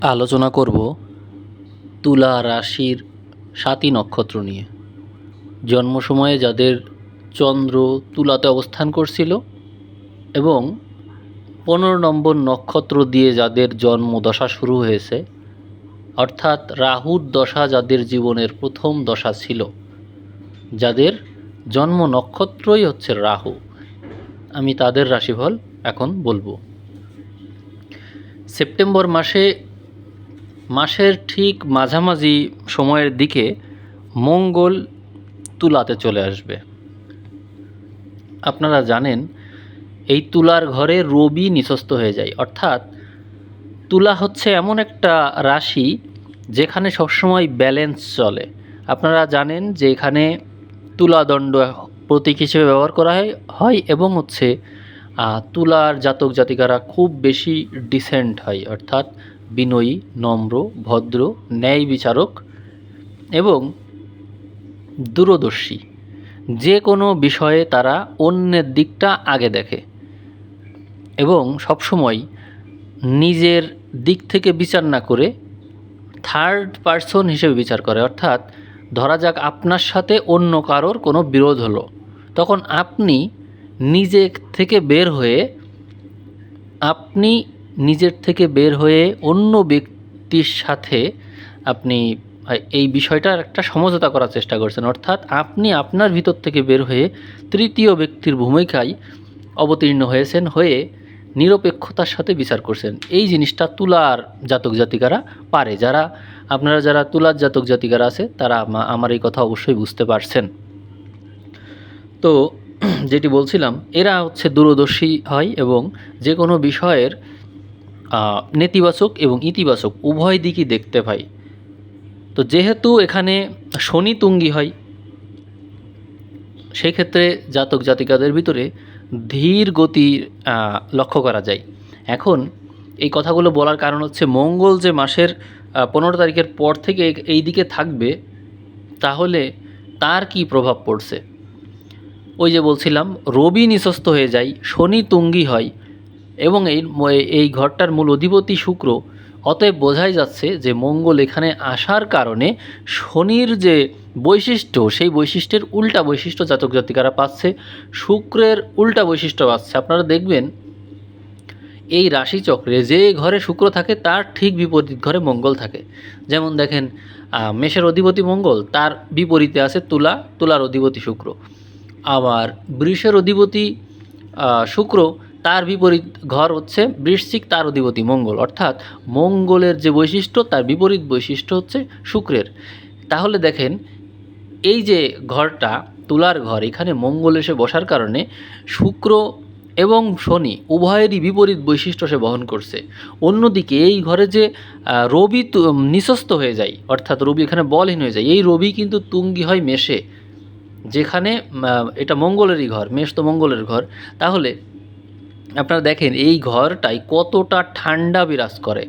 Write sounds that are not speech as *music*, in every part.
আলোচনা করব তুলা রাশির সাতই নক্ষত্র নিয়ে। জন্ম সময়ে যাদের চন্দ্র তুলাতে অবস্থান করছিল এবং পনেরো নম্বর নক্ষত্র দিয়ে যাদের জন্ম দশা শুরু হয়েছে, অর্থাৎ রাহুর দশা যাদের জীবনের প্রথম দশা ছিল, যাদের জন্ম নক্ষত্রই হচ্ছে রাহু। আমি তাদের রাশিফল এখন বলব। সেপ্টেম্বর মাসে মাসের ঠিক মাঝামাঝি সময়ের দিকে মঙ্গল তুলাতে চলে আসবে। আপনারা জানেন, এই তুলার ঘরে রবি নিঃস্ত হয়ে যায়। অর্থাৎ তুলা হচ্ছে এমন একটা রাশি যেখানে সবসময় ব্যালেন্স চলে। আপনারা জানেন যে এখানে তুলাদণ্ড প্রতীক হিসেবে ব্যবহার করা হয় হয় এবং হচ্ছে তুলার জাতক জাতিকারা খুব বেশি ডিসেন্ট হয়। অর্থাৎ বিনয়ী, নম্র, ভদ্র, ন্যায় বিচারক এবং দূরদর্শী। যে কোনো বিষয়ে তারা অন্যের দিকটা আগে দেখে এবং সবসময় নিজের দিক থেকে বিচার না করে থার্ড পার্সন হিসেবে বিচার করে। অর্থাৎ ধরা যাক আপনার সাথে অন্য কারোর কোনো বিরোধ হলো। তখন আপনি নিজে থেকে বের হয়ে আপনি নিজের থেকে বের হয়ে অন্য ব্যক্তির সাথে আপনি এই বিষয়টার একটা সমঝোতা করার চেষ্টা করছেন। অর্থাৎ আপনি আপনার ভিতর থেকে বের হয়ে তৃতীয় ব্যক্তির ভূমিকায় অবতীর্ণ হয়েছেন, হয়ে নিরপেক্ষতার সাথে বিচার করছেন। এই জিনিসটা তুলার জাতক জাতিকারা পারে। যারা, আপনারা যারা তুলার জাতক জাতিকারা আছে, তারা আমার এই কথা অবশ্যই বুঝতে পারছেন। তো, *clears throat* যেটি বলছিলাম, এরা হচ্ছে দূরদর্শী হয় এবং যে কোনো বিষয়ের নেতিবাচক এবং ইতিবাচক, উভয় দিকই দেখতে পাই। তো যেহেতু এখানে শনি তুঙ্গি হয় সেই ক্ষেত্রে জাতক জাতিকাদের ভিতরে ধীর গতি লক্ষ্য করা যায়। এখন এই কথাগুলো বলার কারণ হচ্ছে মঙ্গল যে মাসের পনেরো তারিখের পর থেকে এই দিকে থাকবে, তাহলে তার কি প্রভাব পড়ছে? ওই যে বলছিলাম, রবি নিঃস্ত হয়ে যায়, শনি তুঙ্গি হয় এবং এই এই ঘরটার মূল অধিপতি শুক্র, অতএব বোঝাই যাচ্ছে যে মঙ্গল এখানে আসার কারণে শনির যে বৈশিষ্ট্য, সেই বৈশিষ্ট্যের উল্টা বৈশিষ্ট্য জাতক জাতিকারা পাচ্ছে, শুক্রের উল্টা বৈশিষ্ট্য পাচ্ছে। আপনারা দেখবেন, এই রাশিচক্রে যে ঘরে শুক্র থাকে, তার ঠিক বিপরীত ঘরে মঙ্গল থাকে। যেমন দেখেন মেষের অধিপতি মঙ্গল, তার বিপরীতে আছে তুলা, তুলার অধিপতি শুক্র। আবার বৃষের অধিপতি শুক্র তার বিপরীত ঘর হচ্ছে বৃশ্চিক তার অধিপতি মঙ্গল, অর্থাৎ মঙ্গলের যে বৈশিষ্ট্য, তার বিপরীত বৈশিষ্ট্য হচ্ছে শুক্রের। তাহলে দেখেন, এই যে ঘরটা, তুলার ঘর, এখানে মঙ্গল এসে বসার কারণে শুক্র এবং শনি উভয়েরই বিপরীত বৈশিষ্ট্য সে বহন করছে। অন্যদিকে এই ঘরে যে রবি তু- নিঃস্ত হয়ে যায়, অর্থাৎ রবি এখানে বলহীন হয়ে যায়, এই রবি কিন্তু তুঙ্গি হয় মেষে, যেখানে এটা মঙ্গলেরই ঘর, মেষ তো মঙ্গলের ঘর। তাহলে আপনারা দেখেন, এই ঘরটাই কতটা ঠান্ডা বিরাজ করে,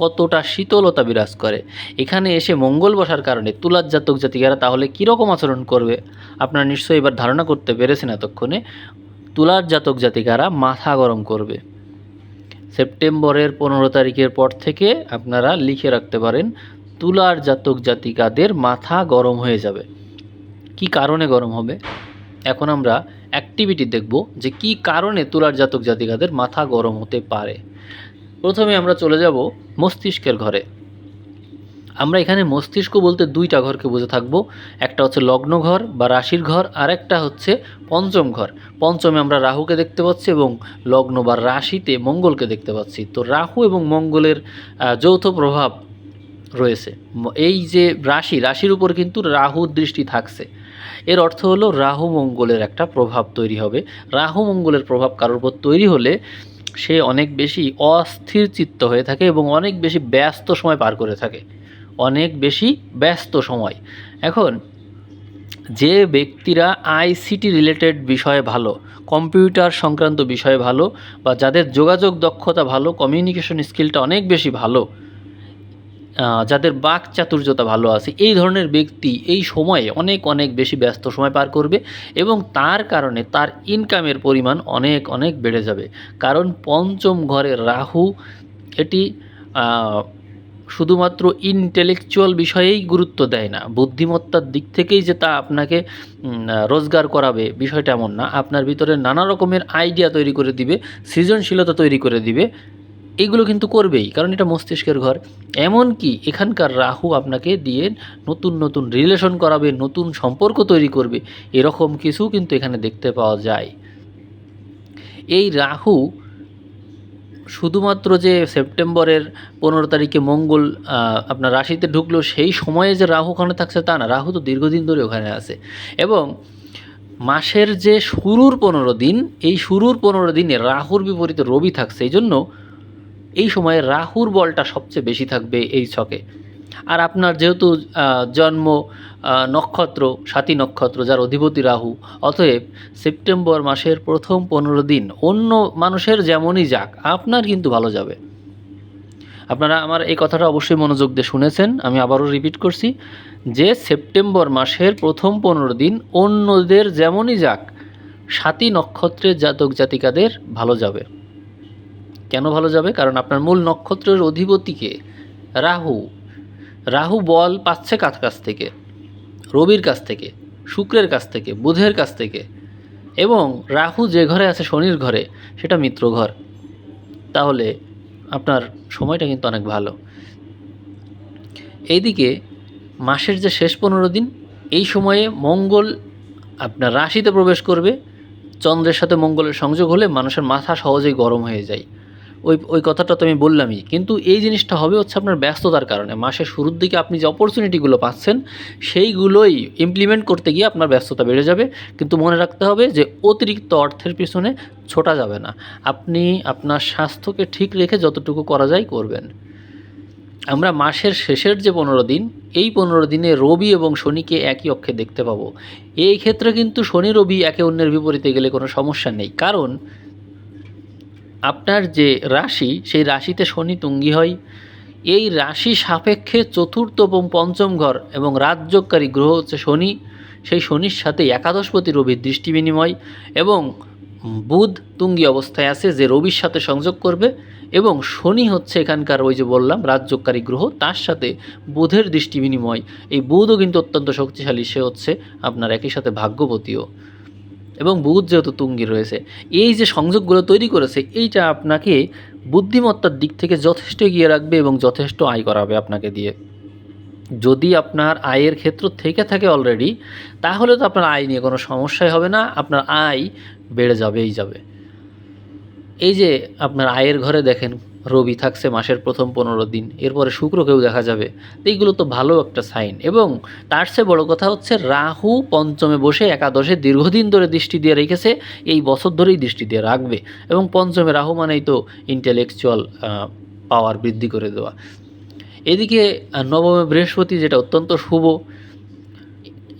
কতটা শীতলতা বিরাজ করে। এখানে এসে মঙ্গল বসার কারণে তুলার জাতক জাতিকারা তাহলে কীরকম আচরণ করবে? আপনারা নিশ্চয়ই এবার ধারণা করতে পেরেছেন এতক্ষণে। তুলার জাতক জাতিকারা মাথা গরম করবে। সেপ্টেম্বরের পনেরো তারিখের পর থেকে আপনারা লিখে রাখতে পারেন, তুলার জাতক জাতিকাদের মাথা গরম হয়ে যাবে। কি কারণে গরম হবে? এখন আমরা অ্যাক্টিভিটি দেখব যে কি কারণে তুলার জাতক জাতিকাদের মাথা গরম হতে পারে। প্রথমে আমরা চলে যাব মস্তিষ্কের ঘরে। আমরা এখানে মস্তিষ্ক বলতে দুইটা ঘরকে বুঝে থাকব। একটা হচ্ছে লগ্ন ঘর বা রাশির ঘর, আর একটা হচ্ছে পঞ্চম ঘর। পঞ্চমে আমরা রাহুকে দেখতে পাচ্ছি এবং লগ্ন বা রাশিতে মঙ্গলকে দেখতে পাচ্ছি। তো রাহু এবং মঙ্গলের যৌথ প্রভাব রয়েছে। এই যে রাশি, রাশির উপর কিন্তু রাহুর দৃষ্টি থাকছে। এর অর্থ হলো রাহু মঙ্গলের একটা প্রভাব তৈরি হবে। রাহু মঙ্গলের প্রভাব কারোর উপর তৈরি হলে সে অনেক বেশি অস্থির চিত্ত হয়ে থাকে এবং অনেক বেশি ব্যস্ত সময় পার করে থাকে। অনেক বেশি ব্যস্ত সময়। এখন, যে ব্যক্তিরা আইসিটি রিলেটেড বিষয়ে ভালো, কম্পিউটার সংক্রান্ত বিষয়ে ভালো বা যাদের যোগাযোগ দক্ষতা ভালো, কমিউনিকেশন স্কিলটা অনেক বেশি ভালো যাদের বাক চাতুর্যতা ভালো আছে, এই ধরনের ব্যক্তি এই সময়ে অনেক অনেক বেশি ব্যস্ত সময় পার করবে এবং তার কারণে তার ইনকামের পরিমাণ অনেক অনেক বেড়ে যাবে। কারণ পঞ্চম ঘরে রাহু, এটি শুধুমাত্র ইন্টেলেকচুয়াল বিষয়েই গুরুত্ব দেয় না। বুদ্ধিমত্তার দিক থেকেই যে তা আপনাকে রোজগার করাবে বিষয়টা এমন না। আপনার ভিতরে নানা রকমের আইডিয়া তৈরি করে দিবে, সৃজনশীলতা তৈরি করে দিবে। এগুলো কিন্তু করবেই, কারণ এটা মস্তিষ্কের ঘর। এমনকি এখানকার রাহু আপনাকে দিয়ে নতুন নতুন রিলেশন করাবে, নতুন সম্পর্ক তৈরি করবে, এরকম কিছু কিন্তু এখানে দেখতে পাওয়া যায়। এই রাহু শুধুমাত্র যে সেপ্টেম্বরের পনেরো তারিখে মঙ্গল আপনার রাশিতে ঢুকলো, সেই সময়ে যে রাহু ওখানে থাকছে তা না, রাহু তো দীর্ঘদিন ধরে ওখানে আছে। এবং মাসের যে শুরুর পনেরো দিন, এই শুরুর পনেরো দিনে রাহুর বিপরীতে রবি থাকছে, এই জন্য এই সময়ে রাহুর বলটা সবচেয়ে বেশি থাকবে এই ছকে। আর আপনার যেহেতু জন্ম নক্ষত্র, সাতী নক্ষত্র, যার অধিপতি রাহু, অতএব সেপ্টেম্বর মাসের প্রথম পনেরো দিন অন্য মানুষের যেমনই যাক, আপনার কিন্তু ভালো যাবে। আপনারা আমার এই কথাটা অবশ্যই মনোযোগ দিয়ে শুনেছেন, আমি আবারও রিপিট করছি, যে সেপ্টেম্বর মাসের প্রথম পনেরো দিন অন্যদের যেমনই যাক, সাতী নক্ষত্রের জাতক জাতিকাদের ভালো যাবে। কেন ভালো যাবে? কারণ আপনার মূল নক্ষত্রের অধিপতিকে রাহু রাহু বল পাচ্ছে কার কাছ থেকে? রবির কাছ থেকে, শুক্রের কাছ থেকে, বুধের কাছ থেকে। এবং রাহু যে ঘরে আছে শনির ঘরে, সেটা মিত্র ঘর। তাহলে আপনার সময়টা কিন্তু অনেক ভালো। এইদিকে মাসের যে শেষ পনেরো দিন, এই সময়ে মঙ্গল আপনার রাশিতে প্রবেশ করবে। চন্দ্রের সাথে মঙ্গলের সংযোগ হলে মানুষের মাথা সহজেই গরম হয়ে যায়। ওই ওই কথাটা তো আমি বললামই। কিন্তু এই জিনিসটা হবে হচ্ছে আপনার ব্যস্ততার কারণে। মাসের শুরুর দিকে আপনি যে অপরচুনিটিগুলো পাচ্ছেন, সেইগুলোই ইমপ্লিমেন্ট করতে গিয়ে আপনার ব্যস্ততা বেড়ে যাবে। কিন্তু মনে রাখতে হবে যে অতিরিক্ত অর্থের পিছনে ছোটা যাবে না। আপনি আপনার স্বাস্থ্যকে ঠিক রেখে যতটুকু করা যায় করবেন। আমরা মাসের শেষের যে পনেরো দিন, এই পনেরো দিনে রবি এবং শনিকে একই অক্ষে দেখতে পাবো। এই ক্ষেত্রে কিন্তু শনি রবি একে অন্যের বিপরীতে গেলে কোনো সমস্যা নেই। কারণ আপনার যে রাশি, সেই রাশিতে শনি তুঙ্গি হয়। এই রাশি সাপেক্ষে চতুর্থ এবং পঞ্চম ঘর এবং রাজযোগকারী গ্রহ হচ্ছে শনি। সেই শনির সাথে একাদশপতি রবির দৃষ্টি বিনিময় এবং বুধ তুঙ্গি অবস্থায় আছে যে রবির সাথে সংযোগ করবে এবং শনি হচ্ছে এখানকার ওই যে বললাম, রাজযোগকারী গ্রহ, তার সাথে বুধের দৃষ্টি বিনিময়। এই বুধও কিন্তু অত্যন্ত শক্তিশালী, সে হচ্ছে আপনার একই সাথে ভাগ্যবতীও এবং বুধ যেহেতু তুঙ্গি রয়েছে, এই যে সংযোগগুলো তৈরি করেছে, এইটা আপনাকে বুদ্ধিমত্তার দিক থেকে যথেষ্ট এগিয়ে রাখবে এবং যথেষ্ট আয় করাবে আপনাকে দিয়ে। যদি আপনার আয়ের ক্ষেত্র থেকে থাকে অলরেডি তাহলে তো আপনার আয় নিয়ে কোনো সমস্যাই হবে না, আপনার আয় বেড়ে যাবেই যাবে। এই যে আপনার আয়ের ঘরে দেখেন রবি থাকছে মাসের প্রথম পনেরো দিন। এরপরে শুক্রকেও দেখা যাবে। এইগুলো তো ভালো একটা সাইন। এবং তার চেয়ে বড় কথা হচ্ছে, রাহু পঞ্চমে বসে একাদশে দীর্ঘদিন ধরে দৃষ্টি দিয়ে রেখেছে, এই বছর ধরেই দৃষ্টি দিয়ে রাখবে। এবং পঞ্চমে রাহু মানেই তো ইন্টেলেকচুয়াল পাওয়ার বৃদ্ধি করে দেওয়া। এদিকে নবমে বৃহস্পতি যেটা অত্যন্ত শুভ,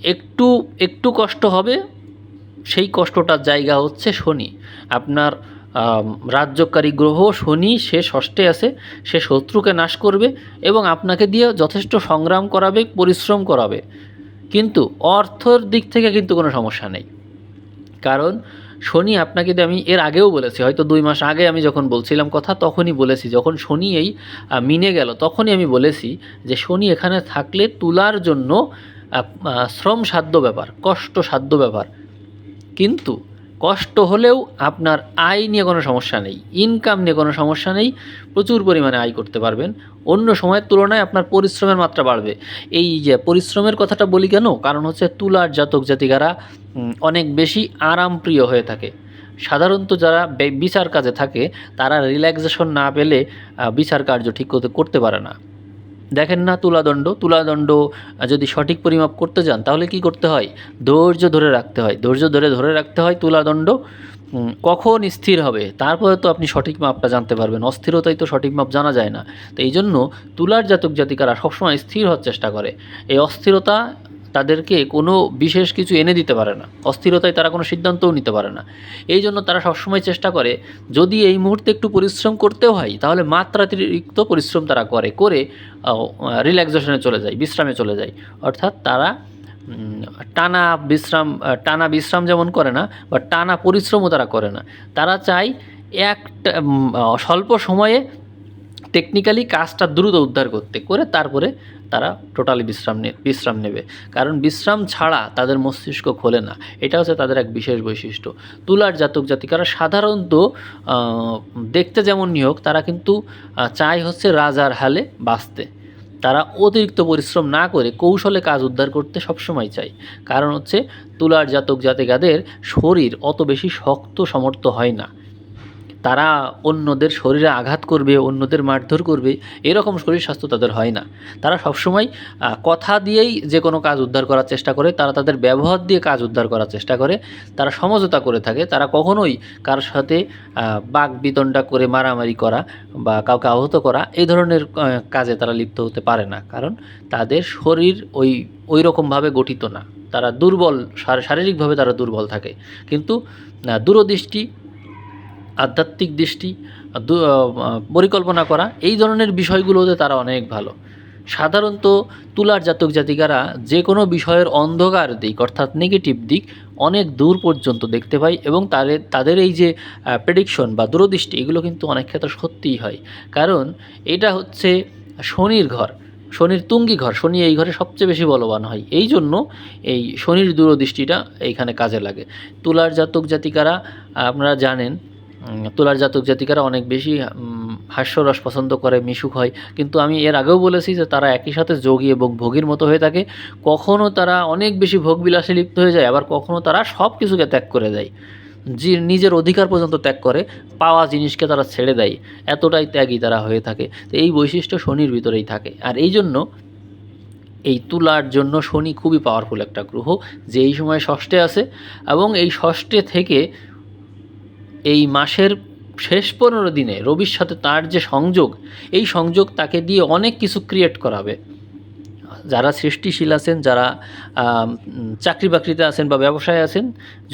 একটু একটু কষ্ট হবে, সেই কষ্টটার জায়গা হচ্ছে শনি। আপনার রাজ্যকারী গ্রহ শনি, সে ষষ্ঠে আছে, সে শত্রুকে নাশ করবে এবং আপনাকে দিয়ে যথেষ্ট সংগ্রাম করাবে, পরিশ্রম করাবে। কিন্তু অর্থর দিক থেকে কিন্তু কোনো সমস্যা নেই। কারণ শনি আপনাকে আমি এর আগেও বলেছি, হয়তো দুই মাস আগে আমি যখন বলছিলাম কথা, তখনই বলেছি, যখন শনি এই মিনে গেল, তখনই আমি বলেছি যে শনি এখানে থাকলে তুলার জন্য শ্রম সাধ্য ব্যাপার কষ্ট সাধ্য ব্যাপার। কিন্তু কষ্ট হলেও আপনার আয় নিয়ে কোনো সমস্যা নেই ইনকাম নিয়ে কোনো সমস্যা নেই, প্রচুর পরিমাণে আয় করতে পারবেন। অন্য সময়ের তুলনায় আপনার পরিশ্রমের মাত্রা বাড়বে। এই যে পরিশ্রমের কথাটা বলি কেন? কারণ হচ্ছে তুলার জাতক জাতিকারা অনেক বেশি আরামপ্রিয় হয়ে থাকে। সাধারণত যারা বিচার কাজে থাকে, তারা রিল্যাক্সেশন না পেলে বিচার কার্য ঠিক করতে পারে না। দেখেন না তুলাদণ্ড। তুলাদণ্ড যদি সঠিক পরিমাপ করতে যান, তাহলে কি করতে হয়? ধৈর্য ধরে রাখতে হয়। ধৈর্য ধরে ধরে রাখতে হয় তুলাদণ্ড। কখন স্থির হবে? তারপরে তো আপনি সঠিক মাপটা জানতে পারবেন। অস্থিরতাই তো সঠিক মাপ জানা যায় না। তো এই জন্য তুলার জাতক জাতিকারা সবসময় স্থির হওয়ার চেষ্টা করে। এই অস্থিরতা তাদেরকে কোনো বিশেষ কিছু এনে দিতে পারে না। অস্থিরতায় তারা কোনো সিদ্ধান্তও নিতে পারে না। এই জন্য তারা সবসময় চেষ্টা করে, যদি এই মুহূর্তে একটু পরিশ্রম করতেও হয়, তাহলে মাত্রাতিরিক্ত পরিশ্রম তারা করে করে রিল্যাক্সেশনে চলে যায়, বিশ্রামে চলে যায়। অর্থাৎ তারা টানা বিশ্রাম টানা বিশ্রাম যেমন করে না, বা টানা পরিশ্রমও তারা করে না। তারা চায় এক স্বল্প সময়ে টেকনিক্যালি কাজটা দ্রুত উদ্ধার করতে, করে তারপরে তারা টোটালি বিশ্রাম নে, বিশ্রাম নেবে। কারণ বিশ্রাম ছাড়া তাদের মস্তিষ্ক খোলে না। এটা হচ্ছে তাদের এক বিশেষ বৈশিষ্ট্য। তুলার জাতক জাতিকারা সাধারণত দেখতে যেমন নিয়োগ, তারা কিন্তু চায় হচ্ছে রাজার হালে বাঁচতে। তারা অতিরিক্ত পরিশ্রম না করে কৌশলে কাজ উদ্ধার করতে সবসময় চাই কারণ হচ্ছে, তুলার জাতক জাতিকাদের শরীর অত বেশি শক্ত, সমর্থ হয় না। তারা অন্যদের শরীরে আঘাত করবে, অন্যদের মারধর করবে, এরকম শরীর স্বাস্থ্য তাদের হয় না। তারা সবসময় কথা দিয়েই যে কোনো কাজ উদ্ধার করার চেষ্টা করে, তারা তাদের ব্যবহার দিয়ে কাজ উদ্ধার করার চেষ্টা করে, তারা সমঝোতা করে থাকে, তারা কখনোই কার সাথে বাক বিতণ্ডা করে, মারামারি করা বা কাউকে আহত করা, এই ধরনের কাজে তারা লিপ্ত হতে পারে না। কারণ তাদের শরীর ওই ওই রকমভাবে গঠিত না। তারা দুর্বল, শার- শারীরিকভাবে তারা দুর্বল থাকে। কিন্তু দূরদৃষ্টি আধ্যাত্মিক দৃষ্টি পরিকল্পনা করা, এই ধরনের বিষয়গুলোতে তারা অনেক ভালো। সাধারণত তুলার জাতক জাতিকারা যে কোনো বিষয়ের অন্ধকার দিক অর্থাৎ নেগেটিভ দিক অনেক দূর পর্যন্ত দেখতে পায় এবং তাদের তাদের এই যে প্রেডিকশন বা দূরদৃষ্টি এগুলো কিন্তু অনেক ক্ষেত্রে সত্যিই হয়। কারণ এটা হচ্ছে শনির ঘর, শনির তুঙ্গি ঘর, শনি এই ঘরে সবচেয়ে বেশি বলবান হয়। এই জন্য এই শনির দূরদৃষ্টিটা এইখানে কাজে লাগে। তুলার জাতক জাতিকারা, আপনারা জানেন তুলার জাতক জাতিকারা অনেক বেশি হাস্যরস পছন্দ করে, মিশুক হয়। কিন্তু আমি এর আগেও বলেছি যে তারা একই সাথে যোগী এবং ভোগীর মতো হয়ে থাকে। কখনও তারা অনেক বেশি ভোগবিলাসে লিপ্ত হয়ে যায়, আবার কখনও তারা সব কিছুকে ত্যাগ করে দেয়। যে নিজের অধিকার পর্যন্ত ত্যাগ করে, পাওয়া জিনিসকে তারা ছেড়ে দেয়। এতটাই ত্যাগী তারা হয়ে থাকে। তো এই বৈশিষ্ট্য শনির ভিতরেই থাকে। আর এই জন্য এই তুলার জন্য শনি খুবই পাওয়ারফুল একটা গ্রহ যে এই সময় ষষ্ঠে আছে এবং এই ষষ্ঠে থেকে এই মাসের শেষ পনেরো দিনে রবির সাথে তার যে সংযোগ, এই সংযোগ তাকে দিয়ে অনেক কিছু ক্রিয়েট করাবে। যারা সৃষ্টিশীল আছেন, যারা চাকরি বাকরিতে আছেন বা ব্যবসায় আছেন,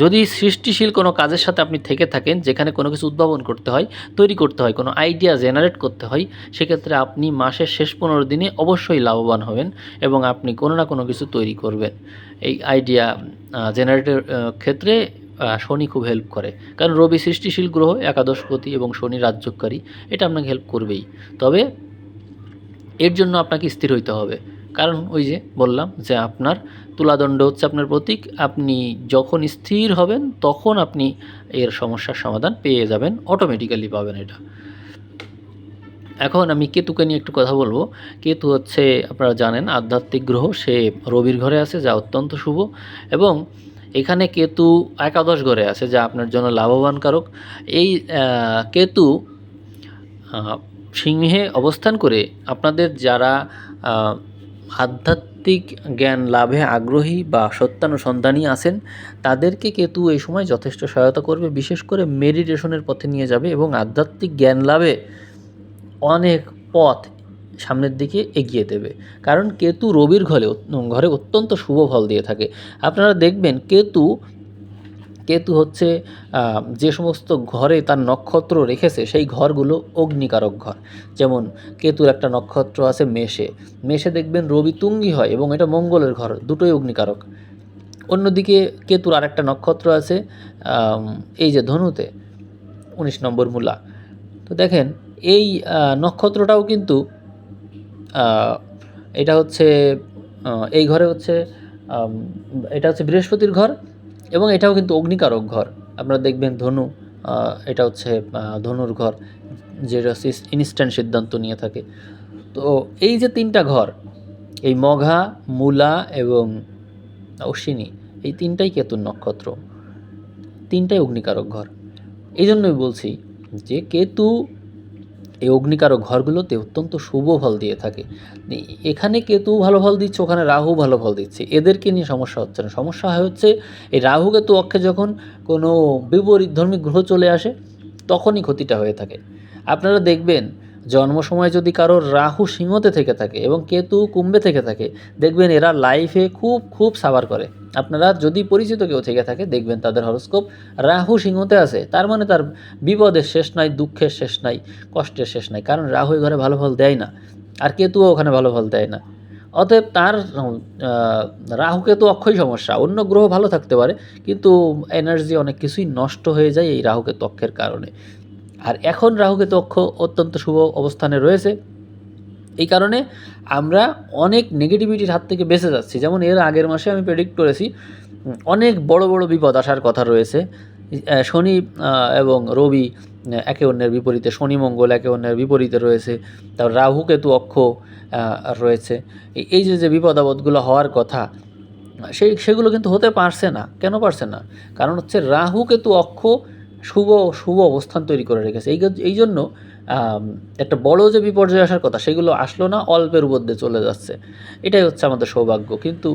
যদি সৃষ্টিশীল কোনো কাজের সাথে আপনি থেকে থাকেন, যেখানে কোনো কিছু উদ্ভাবন করতে হয়, তৈরি করতে হয়, কোনো আইডিয়া জেনারেট করতে হয়, সেক্ষেত্রে আপনি মাসের শেষ পনেরো দিনে অবশ্যই লাভবান হবেন এবং আপনি কোনো না কোনো কিছু তৈরি করবেন। এই আইডিয়া জেনারেটের ক্ষেত্রে শনি খুব হেল্প করে। কারণ রবি সৃষ্টিশীল গ্রহ, একাদশপতি এবং শনি রাজ্যকারী এটা আপনাকে হেল্প করবেই। তবে এর জন্য আপনাকে স্থির হইতে হবে। কারণ ওই যে বললাম যে আপনার তুলাদণ্ড হচ্ছে আপনার প্রতীক, আপনি যখন স্থির হবেন তখন আপনি এর সমস্যার সমাধান পেয়ে যাবেন অটোমেটিক্যালি পাবেন এটা। এখন আমি কেতুকে নিয়ে একটু কথা বলব। কেতু হচ্ছে, আপনারা জানেন, আধ্যাত্মিক গ্রহ, সে রবির ঘরে আছে, যা অত্যন্ত শুভ। এবং এখানে কেতু একাদশ ঘরে আছে, যা আপনার জন্য লাভবান কারক। এই কেতু সিংহে অবস্থান করে আপনাদের যারা আধ্যাত্মিক জ্ঞান লাভে আগ্রহী বা সত্যানুসন্ধানী আছেন, তাদেরকে কেতু এই সময় যথেষ্ট সহায়তা করবে, বিশেষ করে মেডিটেশনের পথে নিয়ে যাবে এবং আধ্যাত্মিক জ্ঞান লাভে অনেক পথ সামনের দিকে এগিয়ে দেবে। কারণ কেতু রবির ঘরে ঘরে অত্যন্ত শুভ ফল দিয়ে থাকে। আপনারা দেখবেন কেতু কেতু হচ্ছে যে সমস্ত ঘরে তার নক্ষত্র রেখেছে, সেই ঘরগুলো অগ্নিকারক ঘর। যেমন কেতুর একটা নক্ষত্র আছে মেষে। মেষে দেখবেন রবি তুঙ্গি হয় এবং এটা মঙ্গলের ঘর, দুটোই অগ্নিকারক। অন্যদিকে কেতুর আরেকটা নক্ষত্র আছে এই যে ধনুতে, উনিশ নম্বর মূলা। তো দেখেন, এই নক্ষত্রটাও কিন্তু এটা হচ্ছে এই ঘরে হচ্ছে এটা হচ্ছে বৃহস্পতির ঘর এবং এটাও কিন্তু অগ্নিকারক ঘর। আপনারা দেখবেন ধনু এটা হচ্ছে ধনুর ঘর যেটা ইনস্ট্যান্ট সিদ্ধান্ত নিয়ে থাকে। তো এই যে তিনটা ঘর, এই মঘা, মূলা এবং অশ্বিনী, এই তিনটাই কেতুর নক্ষত্র, তিনটাই অগ্নিকারক ঘর। এই জন্যই বলছি যে কেতু এই অগ্নিকারক ঘরগুলোতে অত্যন্ত শুভ ফল দিয়ে থাকে। এখানে কেতু ভালো ফল দিচ্ছে, ওখানে রাহু ভালো ফল দিচ্ছে। এদেরকে নিয়ে সমস্যা হচ্ছে না। সমস্যা হচ্ছে, এই রাহু কেতু অক্ষে যখন কোনো বিপরীত ধর্মী গ্রহ চলে আসে, তখনই ক্ষতিটা হয়ে থাকে। আপনারা দেখবেন জন্ম সময় যদি কারোর রাহু সিংহতে থেকে থাকে এবং কেতু কুম্ভে থেকে থাকে দেখবেন এরা লাইফে খুব খুব সাবার করে। আপনারা যদি পরিচিত কেউ থেকে থাকে দেখবেন তাদের হরস্কোপ রাহু সিংহতে আছে। তার মানে তার বিপদের শেষ নাই দুঃখের শেষ নাই কষ্টের শেষ নাই। কারণ রাহু ঘরে ভালো ফল দেয় না আর কেতুও ওখানে ভালো ফল দেয় না। অতএব তার আহ, রাহু কেতু অক্ষয় সমস্যা অন্য গ্রহ ভালো থাকতে পারে কিন্তু এনার্জি অনেক কিছুই নষ্ট হয়ে যায় এই রাহুকে তক্ষের কারণে। আর এখন রাহুকেতু অক্ষ অত্যন্ত শুভ অবস্থানে রয়েছে। এই কারণে আমরা অনেক নেগেটিভিটির হাত থেকে বেঁচে যাচ্ছি। যেমন এর আগের মাসে আমি প্রেডিক্ট করেছি, অনেক বড় বড় বিপদ আসার কথা রয়েছে। শনি এবং রবি একে অন্যের বিপরীতে, শনি, মঙ্গল একে অন্যের বিপরীতে রয়েছে। তারপর রাহু কেতু অক্ষ রয়েছে। এই- এই যে যে বিপদ আপদগুলো হওয়ার কথা, সেই সেগুলো কিন্তু হতে পারছে না। কেন পারছে না? কারণ হচ্ছে রাহু কেতু অক্ষ শুভ শুভ অবস্থান তৈরি করে রেখেছে। এই এই জন্য একটা বড় যে বিপর্যয় আসার কথা, সেগুলো আসলো না, অল্পের মধ্যে চলে যাচ্ছে। এটাই হচ্ছে আমাদের সৌভাগ্য। কিন্তু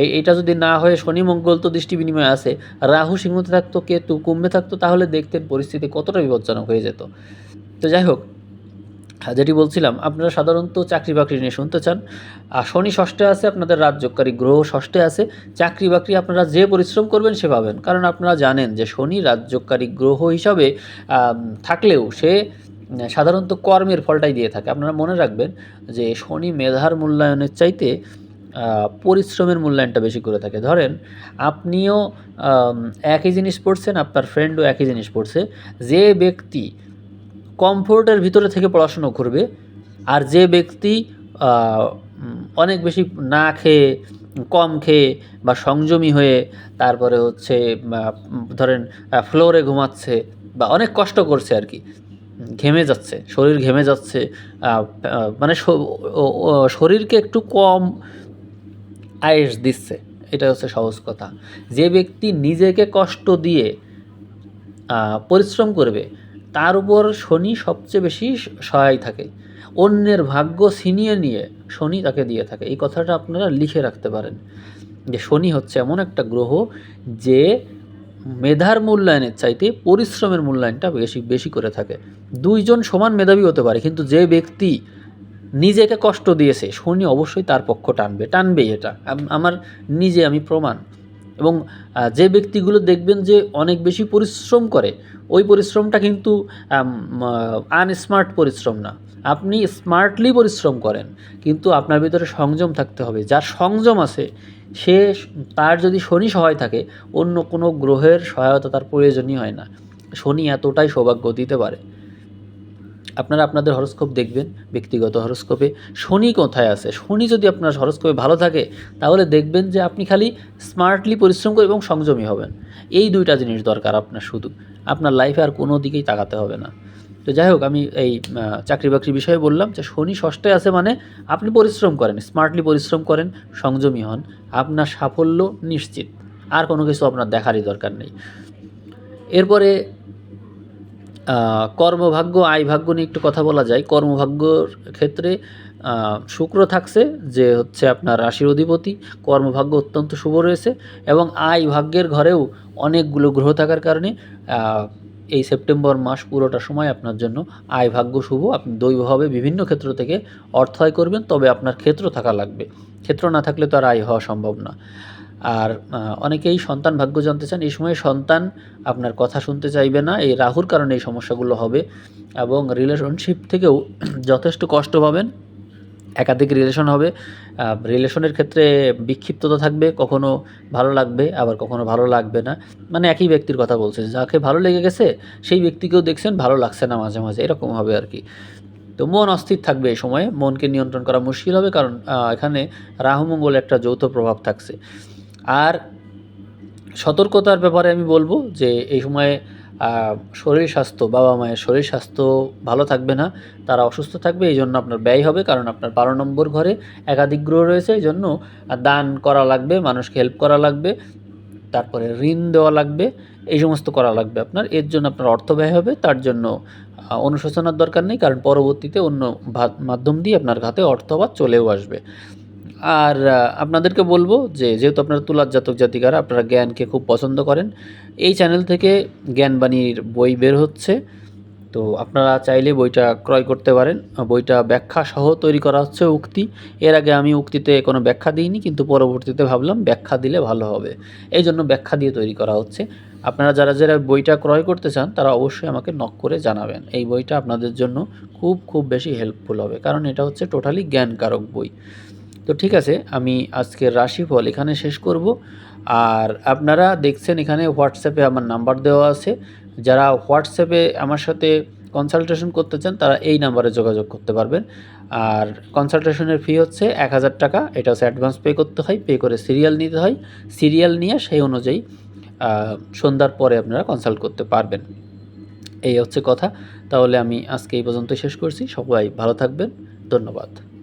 এই এটা যদি না হয়ে শনি মঙ্গল তো দৃষ্টি বিনিময় আছে, রাহু সিংহতে থাকতো, কেতু কুম্ভে থাকতো, তাহলে দেখতেন পরিস্থিতি কতটা বিপজ্জনক হয়ে যেত। তো যাই হোক যেটি বলছিলাম, আপনারা সাধারণত চাকরি বাকরি নিয়ে শুনতে চান। আর শনি ষষ্ঠে আছে, আপনাদের রাজ্যকারী গ্রহ ষষ্ঠে আছে। চাকরি বাকরি আপনারা যে পরিশ্রম করবেন সে পাবেন। কারণ আপনারা জানেন যে শনি রাজ্যকারী গ্রহ হিসাবে থাকলেও সে সাধারণত কর্মের ফলটাই দিয়ে থাকে। আপনারা মনে রাখবেন যে শনি মেধার মূল্যায়নের চাইতে পরিশ্রমের মূল্যায়নটা বেশি করে থাকে। ধরেন, আপনিও একই জিনিস পড়ছেন, আপনার ফ্রেন্ডও একই জিনিস পড়ছে। যে ব্যক্তি কমফোর্টের ভিতরে থেকে পড়াশুনো করবে। আর যে ব্যক্তি অনেক বেশি না খেয়ে, কম খেয়ে বা সংযমী হয়ে তারপরে হচ্ছে ধরেন ফ্লোরে ঘুমাচ্ছে বা অনেক কষ্ট করছে আর কি, ঘেমে যাচ্ছে, শরীর ঘেমে যাচ্ছে মানে শরীরকে একটু কম আয়েস দিচ্ছে, এটা হচ্ছে সহজ কথা। যে ব্যক্তি নিজেকে কষ্ট দিয়ে পরিশ্রম করবে তার উপর শনি সবচেয়ে বেশি সহায় থাকে। অন্যের ভাগ্য ছিনিয়ে নিয়ে শনি তাকে দিয়ে থাকে। এই কথাটা আপনারা লিখে রাখতে পারেন যে শনি হচ্ছে এমন একটা গ্রহ যে মেধার মূল্যায়নের চাইতে পরিশ্রমের মূল্যায়নটা বেশি বেশি করে থাকে। দুইজন সমান মেধাবী হতে পারে, কিন্তু যে ব্যক্তি নিজেকে কষ্ট দিয়েছে, শনি অবশ্যই তার পক্ষ টানবে, টানবেই এটা। আমার নিজে আমি প্রমাণ এবং যে ব্যক্তিগুলো দেখবেন যে অনেক বেশি পরিশ্রম করে, ওই পরিশ্রমটা কিন্তু আনস্মার্ট পরিশ্রম না। আপনি স্মার্টলি পরিশ্রম করেন, কিন্তু আপনার ভিতরে সংযম থাকতে হবে। যার সংযম আছে, সে তার যদি শনি সহায় থাকে, অন্য কোনো গ্রহের সহায়তা তার প্রয়োজনই হয় না। শনি এতটাই সৌভাগ্য দিতে পারে। আপনারা আপনাদের হরস্কোপ দেখবেন, ব্যক্তিগত হরস্কোপে। শনি কোথায় আছে? শনি যদি আপনার হরস্কোপে ভালো থাকে, তাহলে দেখবেন যে আপনি খালি স্মার্টলি পরিশ্রম করে এবং সংযমী হবেন। এই দুইটা জিনিস দরকার আপনার শুধু। আপনার লাইফে আর কোনো দিকেই তাকাতে হবে না। তো যাই হোক, আমি এই চাকরি বাকরি বিষয়ে বললাম যে শনি ষষ্ঠে আছে মানে আপনি পরিশ্রম করেন স্মার্টলি পরিশ্রম করেন, সংযমী হন। আপনার সাফল্য নিশ্চিত। আর কোনো কিছু আপনার দেখারই দরকার নেই। এরপরে কর্মভাগ্য, আয় ভাগ্য নিয়ে একটু কথা বলা যায়। কর্মভাগ্যর ক্ষেত্রে শুক্র থাকছে যে হচ্ছে আপনার রাশির অধিপতি। কর্মভাগ্য অত্যন্ত শুভ রয়েছে এবং আয় ভাগ্যের ঘরেও অনেকগুলো গ্রহ থাকার কারণে এই সেপ্টেম্বর মাস পুরোটা সময় আপনার জন্য আয় ভাগ্য শুভ। আপনি দৈবভাবে বিভিন্ন ক্ষেত্র থেকে অর্থ আয় করবেন, তবে আপনার ক্ষেত্র থাকা লাগবে। ক্ষেত্র না থাকলে তো আর আয় হওয়া সম্ভব না। আর অনেকেই সন্তান ভাগ্য জানতে চান। এই সময় সন্তান আপনার কথা শুনতে চাইবে না। এই রাহুর কারণে এই সমস্যাগুলো হবে এবং রিলেশনশিপ থেকেও *clears throat* যথেষ্ট কষ্ট পাবেন। একাধিক রিলেশন হবে। রিলেশনের ক্ষেত্রে বিক্ষিপ্ততা থাকবে, কখনো ভালো লাগবে, আবার কখনো ভালো লাগবে না। মানে একই ব্যক্তির কথা বলছে, যাকে ভালো লেগে গেছে, সেই ব্যক্তিকেও দেখছেন, ভালো লাগছে না মাঝে মাঝে, এরকম হবে আর কি। তো মন অস্থির থাকবে এই সময়ে। মনকে নিয়ন্ত্রণ করা মুশকিল হবে কারণ এখানে রাহু মঙ্গল একটা যৌথ প্রভাব থাকছে। আর সতর্কতার ব্যাপারে আমি বলব যে এই সময়ে শরীর স্বাস্থ্য, বাবা মায়ের শরীর স্বাস্থ্য ভালো থাকবে না, তারা অসুস্থ থাকবে, এই জন্য আপনার ব্যয় হবে, কারণ আপনার বারো নম্বর ঘরে একাধিক গ্রহ রয়েছে, এই জন্য দান করা লাগবে, মানুষকে হেল্প করা লাগবে, তারপরে ঋণ দেওয়া লাগবে, এই সমস্ত করা লাগবে আপনার, এর জন্য আপনার অর্থ ব্যয় হবে, তার জন্য অনুশোচনার দরকার নেই, কারণ পরবর্তীতে অন্য মাধ্যম দিয়ে আপনার হাতে অর্থ চলেও আসবে। আর আপনাদেরকে বলব যে, যেহেতু আপনারা তুলার জাতক জাতিকারা, আপনারা জ্ঞানকে খুব পছন্দ করেন। এই চ্যানেল থেকে জ্ঞানবাণীর বই বের হচ্ছে। তো আপনারা চাইলে বইটা ক্রয় করতে পারেন। বইটা ব্যাখ্যা সহ তৈরি করা হচ্ছে উক্তি। এর আগে আমি উক্তিতে কোনো ব্যাখ্যা দিইনি, কিন্তু পরবর্তীতে ভাবলাম ব্যাখ্যা দিলে ভালো হবে। এই জন্য ব্যাখ্যা দিয়ে তৈরি করা হচ্ছে। আপনারা যারা যারা বইটা ক্রয় করতে চান, তারা অবশ্যই আমাকে নক করে জানাবেন। এই বইটা আপনাদের জন্য খুব খুব বেশি হেল্পফুল হবে। কারণ এটা হচ্ছে টোটালি জ্ঞানকারক বই। তো ঠিক আছে, আমি আজকের রাশিফল এখানে শেষ করব। আর আপনারা দেখছেন এখানে হোয়াটসঅ্যাপে আমার নাম্বার দেওয়া আছে। যারা হোয়াটসঅ্যাপে আমার সাথে কনসালটেশন করতে চান, তারা এই নাম্বারে যোগাযোগ করতে পারবেন। আর কনসালটেশনের ফি হচ্ছে এক হাজার টাকা। এটা হচ্ছে অ্যাডভান্স পে করতে হয় পে করে সিরিয়াল নিতে হয়। সিরিয়াল নিয়ে সেই অনুযায়ী সন্ধ্যার পরে আপনারা কনসাল্ট করতে পারবেন। এই হচ্ছে কথা। তাহলে আমি আজকে এই পর্যন্ত শেষ করছি। সবাই ভালো থাকবেন। ধন্যবাদ।